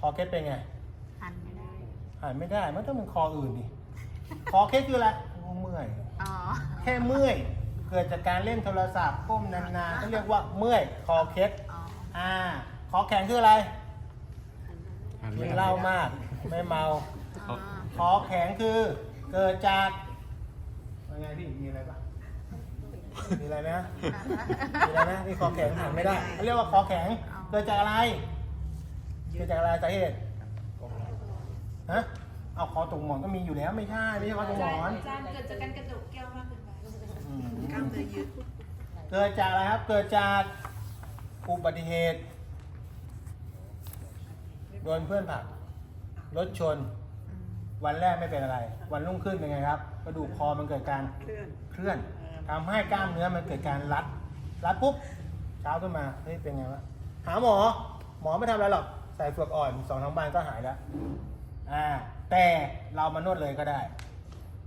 คอเคสเป็นไง หันไม่ได้ หายไม่ได้ มันต้องเป็นคออื่นดิ คอเคสคืออะไรโอ้เมื่อย อ๋อ แค่เมื่อย เกิดจากการเล่นโทรศัพท์ก้มนานๆก็เรียกว่าเมื่อย คอเคสอ๋อ อ่า คอแข็งคืออะไรหันกิไม่นได้เหล้ามาก ไม่เมา อ๋อ คอแข็งคือ เกิดจากว่าไงพี่ มีอะไรปะมีอะไรไหมฮะมีอะไรนะนี่คอแข็งหันไม่ได้เขาเรียกว่าคอแข็ง เกิดจากอะไร เกิดจากอะไรสาเหตุฮะเอาคอตกหมอนก็มีอยู่แล้วไม่ใช่ไม่ใช่คอตกหมอนอาจารย์เกิดจากการกระดกแก้วมากเกินไปอืมกล้ามเนื้อยืดเกิดจากอะไรครับ เกิดจากอุบัติเหตุโดนเพื่อนผลักรถชนอืมวันแรกไม่เป็นอะไร วันรุ่งขึ้นเป็นไงครับกระดูกคอมันเกิดการเคลื่อนเคลื่อนทำให้กล้ามเนื้อมันเกิดการรัด รัดปุ๊บเช้าขึ้นมาเฮ้ยเป็นไงวะหาหมอ หมอไม่ทำอะไรหรอก ใส่เฟือกอ่อนสองทั้งบานก็หายแล้วอ่าแต่เรามานวดเลยก็ได้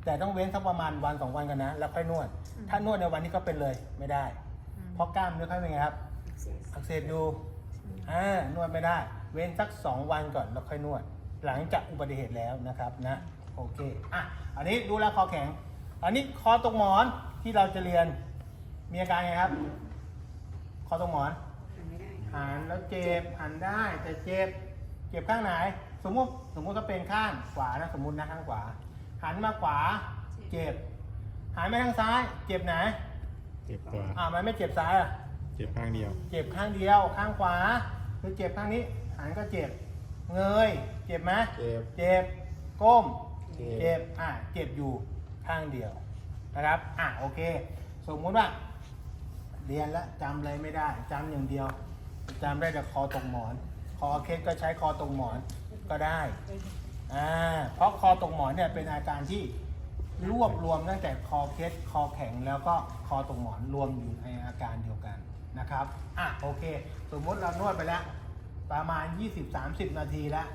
แต่ต้องเว้นสักประมาณวันสองวันกันนะ แล้วค่อยนวด ถ้านวดในวันนี้ก็เป็นเลยไม่ได้อืมเพราะกล้ามเนื้อเขาเป็นไงครับ อักเสบอยู่อ่านวดไม่ได้ เว้นสักสองวันก่อนแล้วค่อยนวด หลังจากอุบัติเหตุแล้วนะครับนะโอเคอะอันนี้ดูแลวคอแข็ง อันนี้คอตกหมอนที่เราจะเรียนมีอาการไงครับ คอตกหมอน หันไม่ได้หันแล้วเจ็บหันได้แต่เจ็บเจ็บข้างไหน สมมุติสมมุติก็เป็นข้างขวานะสมมุตินะข้างขวา หันมาขวาเจ็บหันไปทางซ้าย เจ็บไหนเจ็บกว่าอ่ามันไม่เจ็บซ้ายอะเจ็บข้างเดียว เจ็บข้างเดียวข้างขวา คือเจ็บข้างนี้หันก็เจ็บ เงย เจ็บไหมเจ็บเจ็บก้มเจ็บเจ็บอะเจ็บอยู่ข้างเดียวนะครับอะโอเค สมมุติว่าเรียนแล้วจำอะไรไม่ได้จำอย่างเดียว จำได้แต่คอตรงหมอน คอเคสก็ใช้คอตรงหมอนก็ได้ อ่า เพราะคอตรงหมอนเนี่ยเป็นอาการที่รวบรวมตั้งแต่คอเคสคอแข็งแล้วก็คอตรงหมอนรวมอยู่ในอาการเดียวกันนะครับ อะโอเค สมมติเรานวดไปแล้ว ประมาณ 20-30 นาทีแล้ว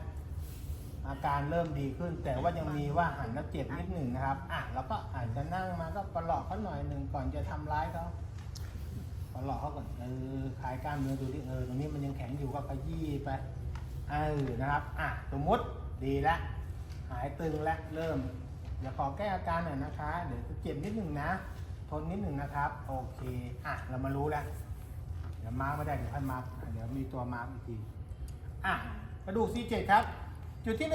อาการเริ่มดีขึ้น แต่ว่ายังมีว่าหันแล้วเจ็บนิดหนึ่งนะครับ อะเราก็อาจจะนั่งมาก็ประหลอกเขาหน่อยหนึ่งก่อนจะทำร้ายเขา ประหลอกเขาก่อนเออคลายกล้ามเนื้อดูที่เออตรงนี้มันยังแข็งอยู่ก็ขยี้ไปเออนะครับอะสมมติดีแล้วหายตึงแล้วเริ่มเดี๋ยวขอแก้อาการหน่อยนะคะ เดี๋ยวจะเจ็บนิดหนึ่งนะ ทนนิดหนึ่งนะครับ โอเคอะเรามารู้แล้วเดี๋ยวมาร์กไม่ได้เดี๋ยวค่อยมาร์กเดี๋ยวมีตัวมาร์กอีกทีอะกระดูก C7 ครับ จุดที่หนึ่ง